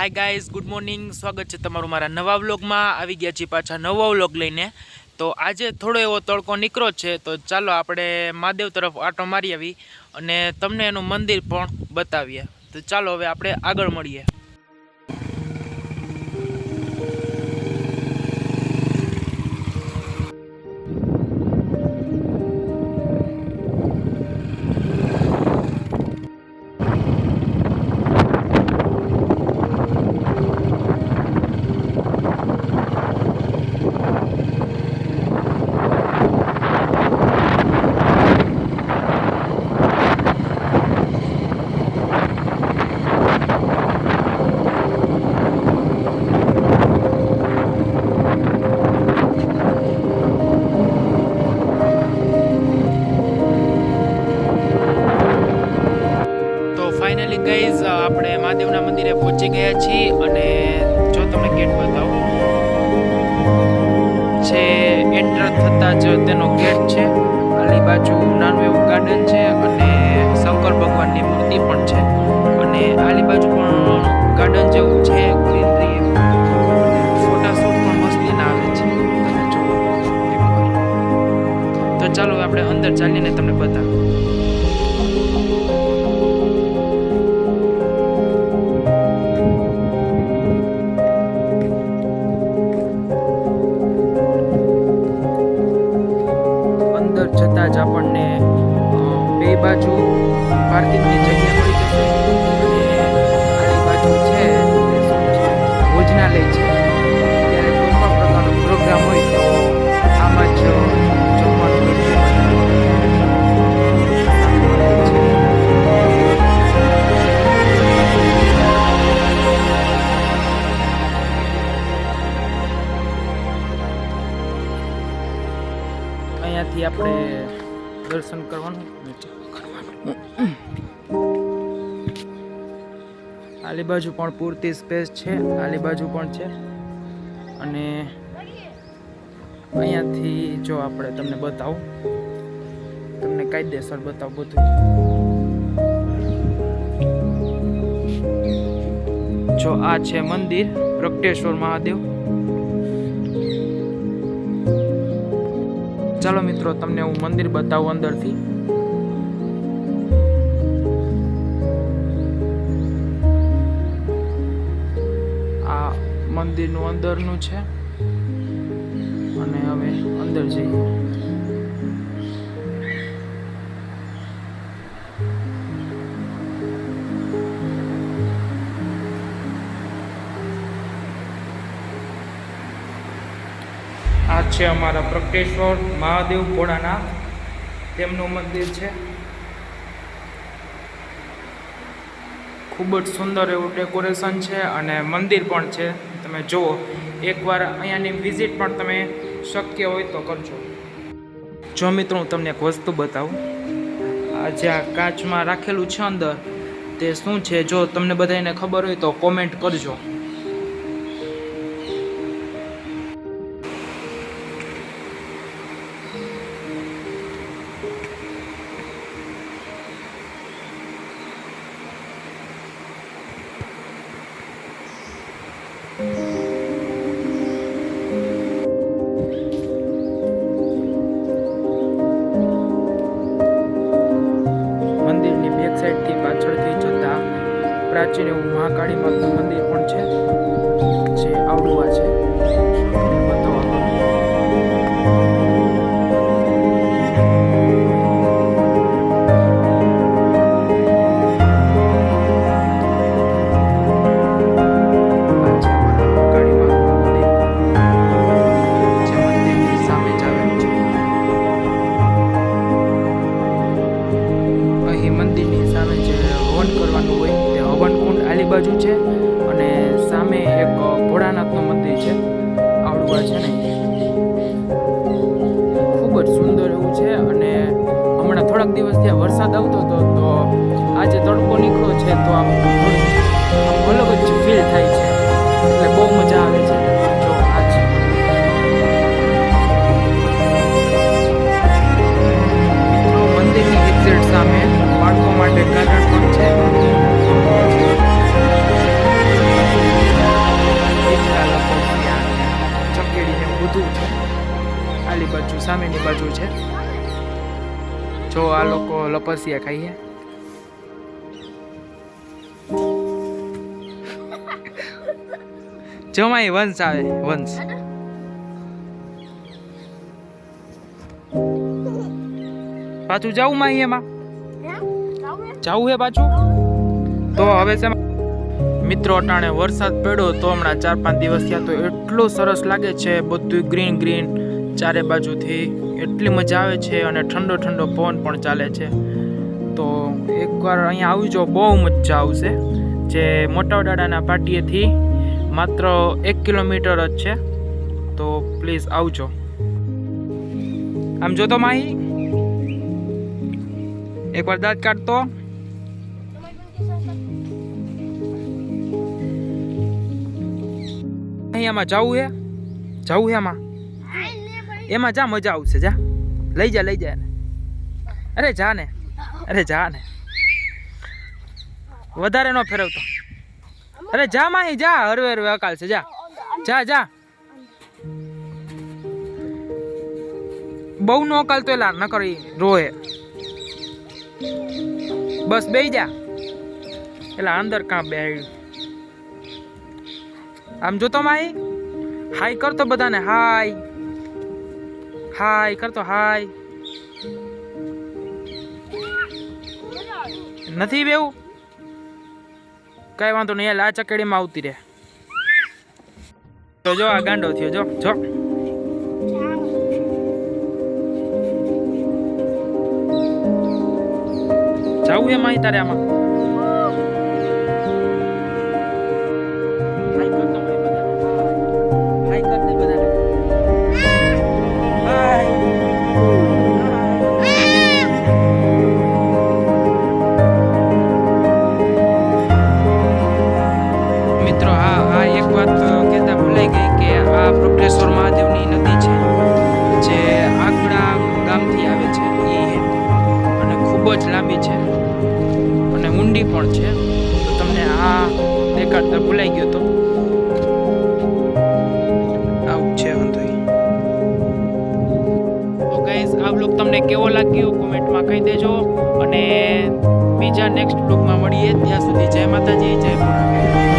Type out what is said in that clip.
Hi guys good morning સ્વાગત છે તમારું મારા નવા વ્લોગમાં. આવી ગયા છીએ પાછા નવો વ્લોગ લઈને. તો આજે થોડો એવો તડકો નીકળો છે. તો ચાલો આપણે મહાદેવ તરફ આટો મારી આવી અને તમને એનું મંદિર પણ બતાવીએ. તો ચાલો હવે આપણે આગળ મળીએ. આપણે મહાદેવના મંદિરે પહોંચી ગયા છીએ અને જો તમને ગેટ બતાવું. છે એન્ટર થતાં જ તેનો ગેટ છે. આની બાજુ નાનું એવું ગાર્ડન છે અને શંકર ભગવાનની મૂર્તિ પણ છે. દર્શન કરવાનું? આલી બાજુ પણ પૂરતી સ્પેસ છે, આલી બાજુ પણ છે. અને અહીંયાથી જો આપણે તમને બતાવું. તમને કાયદેસર બતાવું બધું. જો આ છે મંદિર, પ્રગટેશ્વર મહાદેવ. ચાલો મિત્રો, તમને હું મંદિર બતાવું અંદરથી. આ મંદિરનું અંદરનું છે. અને હવે અંદર જઈએ. છે અમારા પ્રગટેશ્વર મહાદેવ ભોળાનાથ. તેમનું મંદિર છે. ખૂબ જ સુંદર એવું ડેકોરેશન છે અને મંદિર પણ છે. તમે જુઓ, એકવાર અહીંયાની વિઝિટ પણ તમે શક્ય હોય તો કરજો. જો મિત્રો, હું તમને એક વસ્તુ બતાવું. આ જે આ કાચમાં રાખેલું છે અંદર, તે શું છે? જો તમને બધાને ખબર હોય તો કોમેન્ટ કરજો. સાઈડથી પાછળથી જતા પ્રાચીન એવું મહાકાળી માતનું મંદિર પણ છે જે આવડું છે. બાજુ છે અને સામે એક ભોળાનાથનું મંદિર છે. આવડું આ છે ને? ખૂબ જ સુંદર એવું છે અને હમણાં થોડાક દિવસ ત્યાં વરસાદ આવતો હતો, તો આજે તડકો નીકળ્યો છે, તો આમ જો આ લોકો લપસિયા ખાઈએ જો માં વંશ આવે વંશ પાછું જવું માં એમાં જવું હે પાછું તો હવે છે મિત્રો અટાણે વરસાદ પડ્યો તો હમણાં ચાર પાંચ દિવસ થયા તો એટલું સરસ લાગે છે બધું ગ્રીન ગ્રીન ચારે બાજુથી એટલી મજા આવે છે અને ઠંડો ઠંડો પવન પણ ચાલે છે. તો એકવાર અહીંયા આવજો, બહુ મજા આવશે. જે મોટા દાડાના પાટીએથી માત્ર એક કિલોમીટર જ છે. તો પ્લીઝ આવજો. આમ જોતો માહી. એકવાર દાંત કાઢતો. અહીંયામાં જવું હે? જવું હે એમાં એમાં જા, મજા આવશે, જા. લઈ જા લઈ જા એને. અરે, જા ને. અરે, જા ને. વધારે ન ફેરવતો. અરે, જા માહી, જા. હરવે હરવે અકાલ છે, જા. જા જા. બહુ નો અકાલ તો એલા ન કરી રોએ બસ, બેહી જા. એલા, અંદર કાં બે આમ જોતો માહી? હાય કરતો બધાને, હાય. હાય કરતો હાય નથી બેવું કઈ વાંધો નહીં આ ચકેડીમાં આવતી રહે. તો જો, આ ગાંડો થયો, જો જો. જાવું એમાં તારે આમાં? પણ છે. તો તમને આ દેખાડતા ભૂલાઈ ગયો તો. આવું છે વાંધો તો ગાઈઝ આ બ્લોગ તમને કેવો લાગ્યો? કોમેન્ટમાં કહી દેજો. અને બીજા નેક્સ્ટ બ્લોગમાં મળીએ ત્યાં સુધી જય માતાજી જય ભોળાનાથ